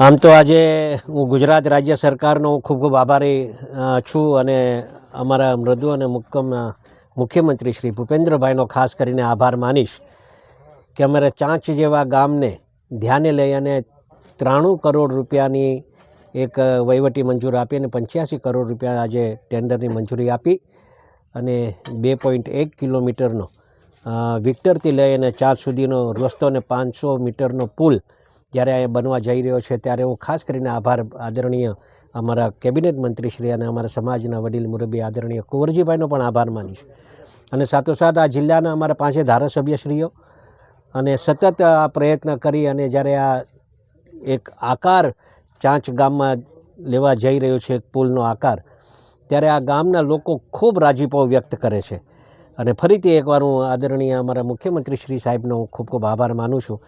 આમ તો આજે હું ગુજરાત રાજ્ય સરકારનો ખૂબ ખૂબ આભારી છું અને અમારા મૃદુ અને મુક્કમ મુખ્યમંત્રી શ્રી ભૂપેન્દ્રભાઈનો ખાસ કરીને આભાર માનીશ કે અમારે ચાંચ જેવા ગામને ધ્યાને લઈ અને ત્રાણું કરોડ રૂપિયાની એક વહીવટી મંજૂર આપી અને પંચ્યાસી કરોડ રૂપિયા આજે ટેન્ડરની મંજૂરી આપી અને બે પોઈન્ટ એક કિલોમીટરનો વિક્ટરથી લઈ અને ચાંચ સુધીનો રસ્તો અને પાંચસો મીટરનો પુલ જ્યારે આ બનવા જઈ રહ્યો છે, ત્યારે હું ખાસ કરીને આભાર આદરણીય અમારા કેબિનેટ મંત્રીશ્રી અને અમારા સમાજના વડીલ મુરબી આદરણીય કુંવરજીભાઈનો પણ આભાર માનીશ અને સાથોસાથ આ જિલ્લાના અમારા પાંચે ધારાસભ્યશ્રીઓ અને સતત આ પ્રયત્ન કરી અને જ્યારે આ એક આકાર ચાંચ ગામમાં લેવા જઈ રહ્યો છે, એક પુલનો આકાર, ત્યારે આ ગામના લોકો ખૂબ રાજીપો વ્યક્ત કરે છે. અને ફરીથી એકવાર હું આદરણીય અમારા મુખ્યમંત્રી શ્રી સાહેબનો હું ખૂબ ખૂબ આભાર માનું છું.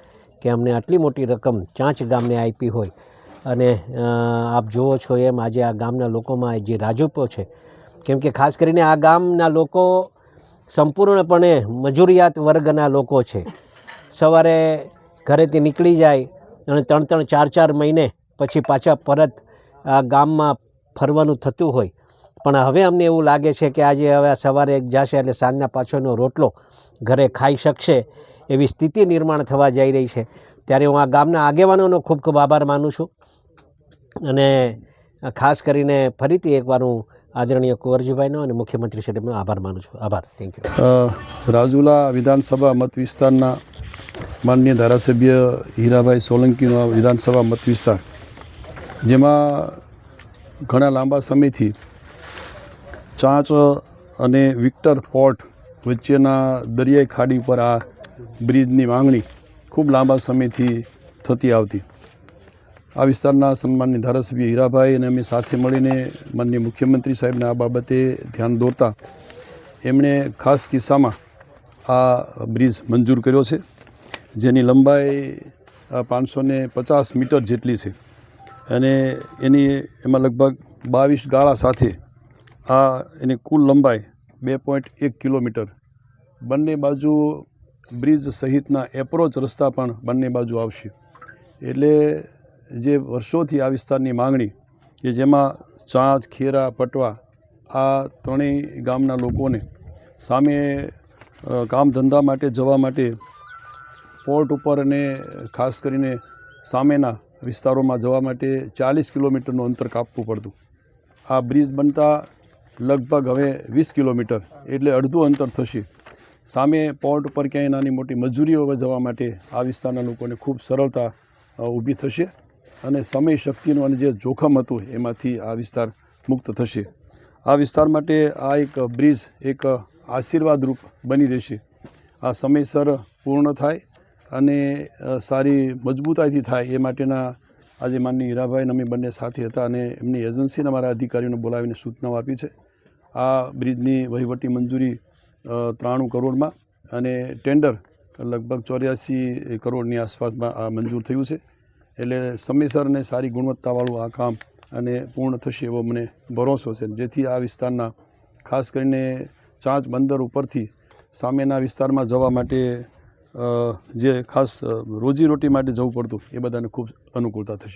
કે અમને આટલી મોટી રકમ ચાંચ ગામને આપી હોય. અને આપ જુઓ છો એમ આજે આ ગામના લોકોમાં જે રાજુપો છે, કેમ કે ખાસ કરીને આ ગામના લોકો સંપૂર્ણપણે મજૂરિયાત વર્ગના લોકો છે. સવારે ઘરેથી નીકળી જાય અને ત્રણ ત્રણ ચાર ચાર મહિને પછી પાછા પરત આ ગામમાં ફરવાનું થતું હોય. પણ હવે અમને એવું લાગે છે કે આજે હવે સવારે એક જશે એટલે સાંજના પાછળનો રોટલો ઘરે ખાઈ શકશે. એવી સ્થિતિ નિર્માણ થવા જઈ રહી છે. ત્યારે હું આ ગામના આગેવાનોનો ખૂબ ખૂબ આભાર માનું છું. અને ખાસ કરીને ફરીથી એકવાર હું આદરણીય કુંવરજીભાઈનો અને મુખ્યમંત્રી સાહેબનો આભાર માનું છું. આભાર. થેન્ક યુ રાજુલા વિધાનસભા મત વિસ્તારના માનનીય ધારાસભ્ય હીરાભાઈ સોલંકીનો વિધાનસભા મત વિસ્તાર, જેમાં ઘણા લાંબા સમયથી ચાંચ અને વિક્ટર પોર્ટ વચ્ચેના દરિયાઈ ખાડી પર આ બ્રિજની માંગણી ખૂબ લાંબા સમયથી થતી આવતી. આ વિસ્તારના સન્માનની ધારાસભ્ય હીરાભાઈ અને અમે સાથે મળીને માનનીય મુખ્યમંત્રી સાહેબને આ બાબતે ધ્યાન દોરતા એમણે ખાસ કિસ્સામાં આ બ્રિજ મંજૂર કર્યો છે, જેની લંબાઈ પાંચસો ને પચાસ મીટર જેટલી છે. અને એની એમાં લગભગ બાવીસ ગાળા સાથે આ એની કુલ લંબાઈ બે પોઈન્ટ એક કિલોમીટર. બંને બાજુ બ્રિજ સહિતના એપ્રોચ રસ્તા પણ બંને બાજુ આવશે. એટલે જે વર્ષોથી આ વિસ્તારની માંગણી કે જેમાં ચાંચ, ખેરા, પટવા આ ત્રણેય ગામના લોકોને સામે કામ ધંધા માટે જવા માટે પોર્ટ ઉપર અને ખાસ કરીને સામેના વિસ્તારોમાં જવા માટે ચાલીસ કિલોમીટરનું અંતર કાપવું પડતું. આ બ્રિજ બનતા લગભગ હવે વીસ કિલોમીટર એટલે અડધું અંતર થશે. સામે પોર્ટ ઉપર ક્યાંય નાની મોટી મજૂરીઓ જવા માટે આ વિસ્તારના લોકોને ખૂબ સરળતા ઊભી થશે અને સમય શક્તિનું અને જે જોખમ હતું એમાંથી આ વિસ્તાર મુક્ત થશે. આ વિસ્તાર માટે આ એક બ્રિજ, એક આશીર્વાદરૂપ બની રહેશે. આ સમયસર પૂર્ણ થાય અને સારી મજબૂતાઈથી થાય એ માટેના આજે માનની હીરાભાઈ અમે બંને સાથે હતા અને એમની એજન્સીના અમારા અધિકારીઓને બોલાવીને સૂચનાઓ આપી છે. આ બ્રિજની વહીવટી મંજૂરી ત્રાણું કરોડમાં અને ટેન્ડર લગભગ ચોર્યાસી કરોડની આસપાસમાં આ મંજૂર થયું છે. એટલે સમયસર અને સારી ગુણવત્તાવાળું આ કામ અને પૂર્ણ થશે એવો મને ભરોસો છે. જેથી આ વિસ્તારના, ખાસ કરીને ચાંચ બંદર ઉપરથી સામેના વિસ્તારમાં જવા માટે જે ખાસ રોજીરોટી માટે જવું પડતું, એ બધાને ખૂબ અનુકૂળતા થશે.